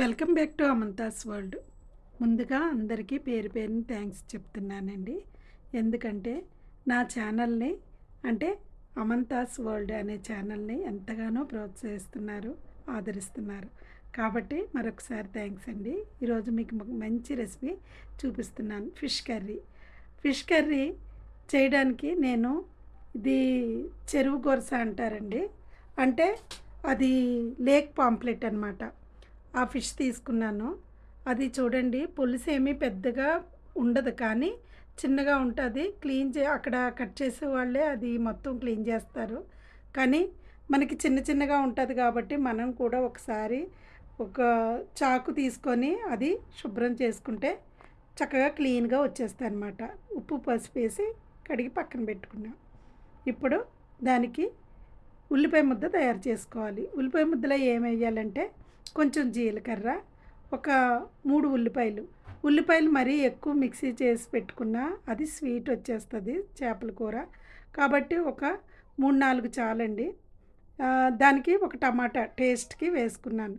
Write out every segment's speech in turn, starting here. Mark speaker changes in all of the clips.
Speaker 1: Welcome back to Amantha's world. ముందుగా అందరికీ పేరు పేరుని థ్యాంక్స్ చెప్తున్నానండి. ఎందుకంటే నా ఛానల్ని అంటే అమంతాస్ వరల్డ్ అనే ఛానల్ని ఎంతగానో ప్రోత్సహిస్తున్నారు ఆదరిస్తున్నారు. కాబట్టి మరొకసారి థ్యాంక్స్ అండి. ఈరోజు మీకు మంచి రెసిపీ చూపిస్తున్నాను. Fish curry. ఫిష్ కర్రీ చేయడానికి నేను ఇది చెరువు గొరస అంటారండి. అంటే అది లేక్ పాంప్లెట్ అనమాట ఆ ఫిష్ తీసుకున్నాను. అది చూడండి పులుసు ఏమీ పెద్దగా ఉండదు కానీ చిన్నగా ఉంటుంది. క్లీన్ చే అక్కడ కట్ చేసే వాళ్ళే అది మొత్తం క్లీన్ చేస్తారు. కానీ మనకి చిన్న చిన్నగా ఉంటుంది కాబట్టి మనం కూడా ఒకసారి ఒక చాకు తీసుకొని అది శుభ్రం చేసుకుంటే చక్కగా క్లీన్గా వచ్చేస్తాయి అన్నమాట ఉప్పు పసుపు వేసి కడిగి పక్కన పెట్టుకున్నాం. ఇప్పుడు దానికి ఉల్లిపాయ ముద్ద తయారు చేసుకోవాలి. ఉల్లిపాయ ముద్దలో ఏం వేయాలంటే కొంచెం జీలకర్ర ఒక మూడు ఉల్లిపాయలు. ఉల్లిపాయలు మరీ ఎక్కువ మిక్సీ చేసి పెట్టుకున్నా అది స్వీట్ వచ్చేస్తుంది చేపల కూర. కాబట్టి ఒక మూడు నాలుగు చాలండి. దానికి ఒక టమాటా టేస్ట్కి వేసుకున్నాను.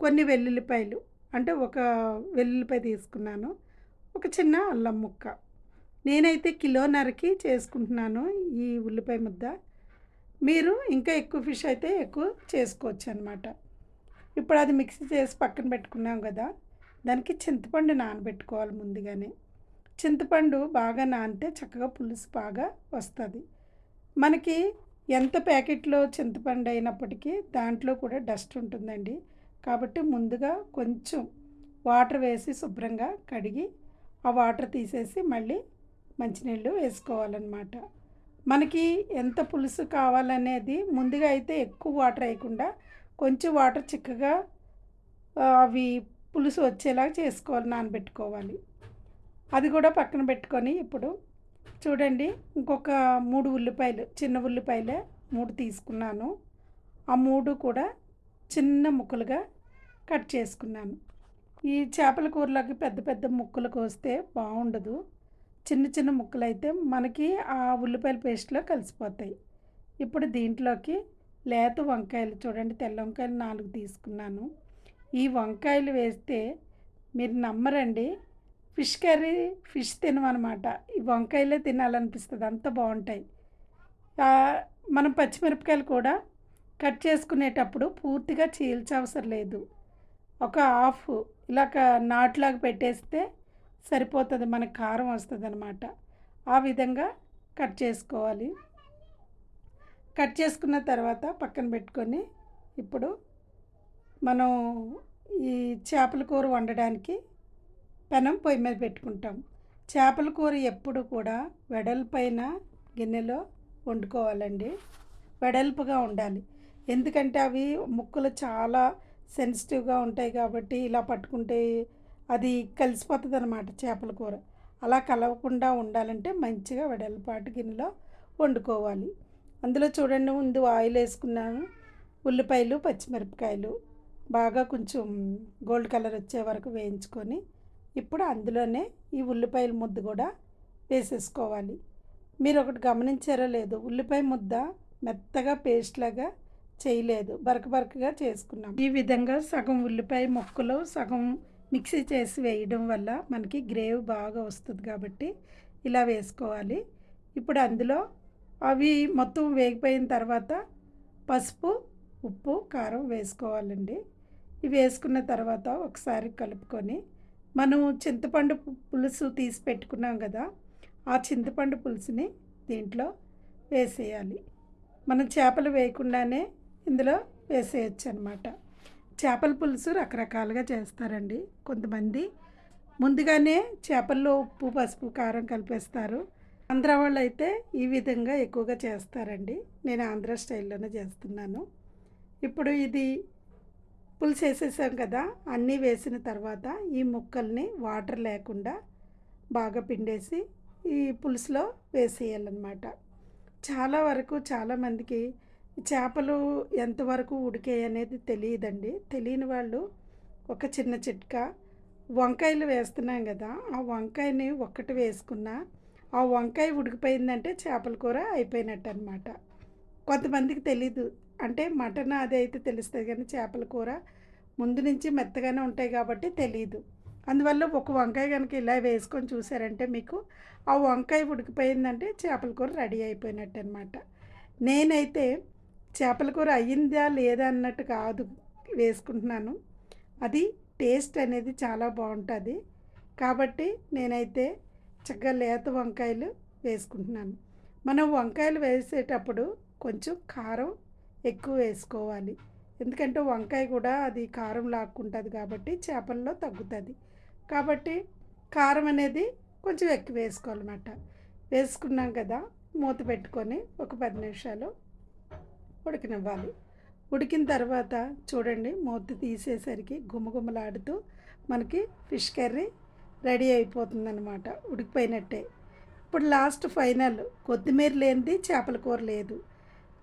Speaker 1: కొన్ని వెల్లుల్లిపాయలు అంటే ఒక వెల్లుల్లిపాయ తీసుకున్నాను. ఒక చిన్న అల్లం ముక్క. నేనైతే కిలోన్నరకి చేసుకుంటున్నాను ఈ ఉల్లిపాయ ముద్ద. మీరు ఇంకా ఎక్కువ ఫిష్ అయితే ఎక్కువ చేసుకోవచ్చు అనమాట ఇప్పుడు అది మిక్సీ చేసి పక్కన పెట్టుకున్నాం కదా దానికి చింతపండు నానబెట్టుకోవాలి ముందుగానే. చింతపండు బాగా నానితే చక్కగా పులుసు బాగా వస్తుంది. మనకి ఎంత ప్యాకెట్లో చింతపండు అయినప్పటికీ దాంట్లో కూడా డస్ట్ ఉంటుందండి. కాబట్టి ముందుగా కొంచెం వాటర్ వేసి శుభ్రంగా కడిగి ఆ వాటర్ తీసేసి మళ్ళీ మంచినీళ్ళు వేసుకోవాలన్నమాట. మనకి ఎంత పులుసు కావాలనేది ముందుగా అయితే ఎక్కువ వాటర్ వేయకుండా కొంచెం వాటర్ చిక్కగా అవి పులుసు వచ్చేలాగా చేసుకోవాలి నానబెట్టుకోవాలి. అది కూడా పక్కన పెట్టుకొని ఇప్పుడు చూడండి ఇంకొక మూడు ఉల్లిపాయలు చిన్న ఉల్లిపాయలే మూడు తీసుకున్నాను. ఆ మూడు కూడా చిన్న ముక్కలుగా కట్ చేసుకున్నాను. ఈ చేపల కూరలోకి పెద్ద పెద్ద ముక్కలు కోస్తే బాగుండదు. చిన్న చిన్న ముక్కలు అయితే మనకి ఆ ఉల్లిపాయల పేస్ట్లో కలిసిపోతాయి. ఇప్పుడు దీంట్లోకి లేత వంకాయలు చూడండి తెల్ల వంకాయలు నాలుగు తీసుకున్నాను. ఈ వంకాయలు వేస్తే మీరు నమ్మరండి ఫిష్ కర్రీ ఫిష్ తినమనమాట. ఈ వంకాయలే తినాలనిపిస్తుంది అంత బాగుంటాయి. మనం పచ్చిమిరపకాయలు కూడా కట్ చేసుకునేటప్పుడు పూర్తిగా చీల్చవసరం లేదు. ఒక హాఫ్ ఇలాగ నాట్లాగా పెట్టేస్తే సరిపోతుంది మనకు కారం వస్తుంది అనమాట ఆ విధంగా కట్ చేసుకోవాలి. కట్ చేసుకున్న తర్వాత పక్కన పెట్టుకొని ఇప్పుడు మనం ఈ చేపల కూర వండడానికి పెనం పొయ్యి మీద పెట్టుకుంటాం. చేపల కూర ఎప్పుడు కూడా వెడల్పైన గిన్నెలో వండుకోవాలండి. వెడల్పుగా ఉండాలి. ఎందుకంటే అవి ముక్కలు చాలా సెన్సిటివ్గా ఉంటాయి కాబట్టి ఇలా పట్టుకుంటే అది కలిసిపోతుంది అనమాట చేపల కూర. అలా కలవకుండా ఉండాలంటే మంచిగా వెడల్పాటు గిన్నెలో వండుకోవాలి. అందులో చూడండి ముందు ఆయిల్ వేసుకున్నాను. ఉల్లిపాయలు పచ్చిమిరపకాయలు. బాగా కొంచెం గోల్డ్ కలర్ వచ్చే వరకు వేయించుకొని ఇప్పుడు అందులోనే ఈ ఉల్లిపాయల ముద్ద కూడా వేసేసుకోవాలి. మీరు ఒకటి గమనించారో లేదు ఉల్లిపాయ ముద్ద మెత్తగా పేస్ట్ లాగా చేయలేదు. బరక బరకగా చేసుకున్నాం. ఈ విధంగా సగం ఉల్లిపాయ ముక్కలు సగం మిక్సీ చేసి వేయడం వల్ల మనకి గ్రేవీ బాగా వస్తుంది కాబట్టి ఇలా వేసుకోవాలి. ఇప్పుడు అందులో అవి మొత్తం వేగిపోయిన తర్వాత పసుపు ఉప్పు కారం వేసుకోవాలండి. ఇవి వేసుకున్న తర్వాత ఒకసారి కలుపుకొని మనం చింతపండు పులుసు తీసి పెట్టుకున్నాం కదా ఆ చింతపండు పులుసుని దీంట్లో వేసేయాలి. మనం చేపలు వేయకుండానే ఇందులో వేసేయచ్చు అనమాట చేపల పులుసు రకరకాలుగా చేస్తారండి. కొంతమంది ముందుగానే చేపల్లో ఉప్పు పసుపు కారం కలిపేస్తారు. ఆంధ్ర వాళ్ళు అయితే ఈ విధంగా ఎక్కువగా చేస్తారండి. నేను ఆంధ్ర స్టైల్లోనే చేస్తున్నాను. ఇప్పుడు ఇది పులుసు వేసేసాం కదా అన్నీ వేసిన తర్వాత ఈ ముక్కల్ని వాటర్ లేకుండా బాగా పిండేసి ఈ పులుసులో వేసేయాలన్నమాట. చాలా వరకు చాలామందికి చేపలు ఎంతవరకు ఉడికాయి అనేది తెలియదండి. తెలియని వాళ్ళు ఒక చిన్న చిట్కా వంకాయలు వేస్తున్నాం కదా ఆ వంకాయని ఒక్కటి వేసుకున్నా ఆ వంకాయ ఉడికిపోయిందంటే చేపల కూర అయిపోయినట్టు అనమాట కొంతమందికి తెలీదు. అంటే మటన్ అది అయితే తెలుస్తుంది కానీ చేపల కూర ముందు నుంచి మెత్తగానే ఉంటాయి కాబట్టి తెలియదు అందువల్ల ఒక వంకాయ కనుక ఇలా వేసుకొని చూసారంటే మీకు ఆ వంకాయ ఉడికిపోయిందంటే చేపల కూర రెడీ అయిపోయినట్టు అనమాట నేనైతే చేపల కూర అయ్యిందా లేదా అన్నట్టు కాదు వేసుకుంటున్నాను. అది టేస్ట్ అనేది చాలా బాగుంటుంది. కాబట్టి నేనైతే చక్కగా లేత వంకాయలు వేసుకుంటున్నాను. మనం వంకాయలు వేసేటప్పుడు కొంచెం కారం ఎక్కువ వేసుకోవాలి. ఎందుకంటే వంకాయ కూడా అది కారం లాక్కుంటుంది కాబట్టి చేపల్లో తగ్గుతుంది. కాబట్టి కారం అనేది కొంచెం ఎక్కువ వేసుకోవాలన్నమాట. వేసుకున్నాం కదా మూత పెట్టుకొని ఒక పది నిమిషాలు ఉడికినివ్వాలి. ఉడికిన తర్వాత చూడండి మూత తీసేసరికి గుమగుమలాడుతూ మనకి ఫిష్ కర్రీ రెడీ అయిపోతుందన్నమాట ఉడికిపోయినట్టే. ఇప్పుడు లాస్ట్ ఫైనల్ కొత్తిమీర లేనిది చేపల కూర లేదు.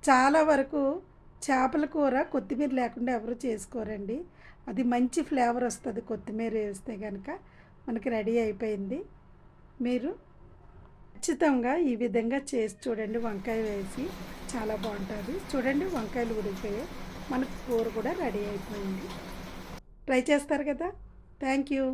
Speaker 1: చాలా వరకు చేపల కూర కొత్తిమీర లేకుండా ఎవరు చేసుకోరండి. అది మంచి ఫ్లేవర్ వస్తుంది కొత్తిమీర వేస్తే కనుక మనకి రెడీ అయిపోయింది. మీరు ఖచ్చితంగా ఈ విధంగా చేసి చూడండి వంకాయ వేసి చాలా బాగుంటుంది. చూడండి వంకాయలు ఉడికిపోయాయి. మనకు కూర కూడా రెడీ అయిపోయింది. ట్రై చేస్తారు కదా. Thank you.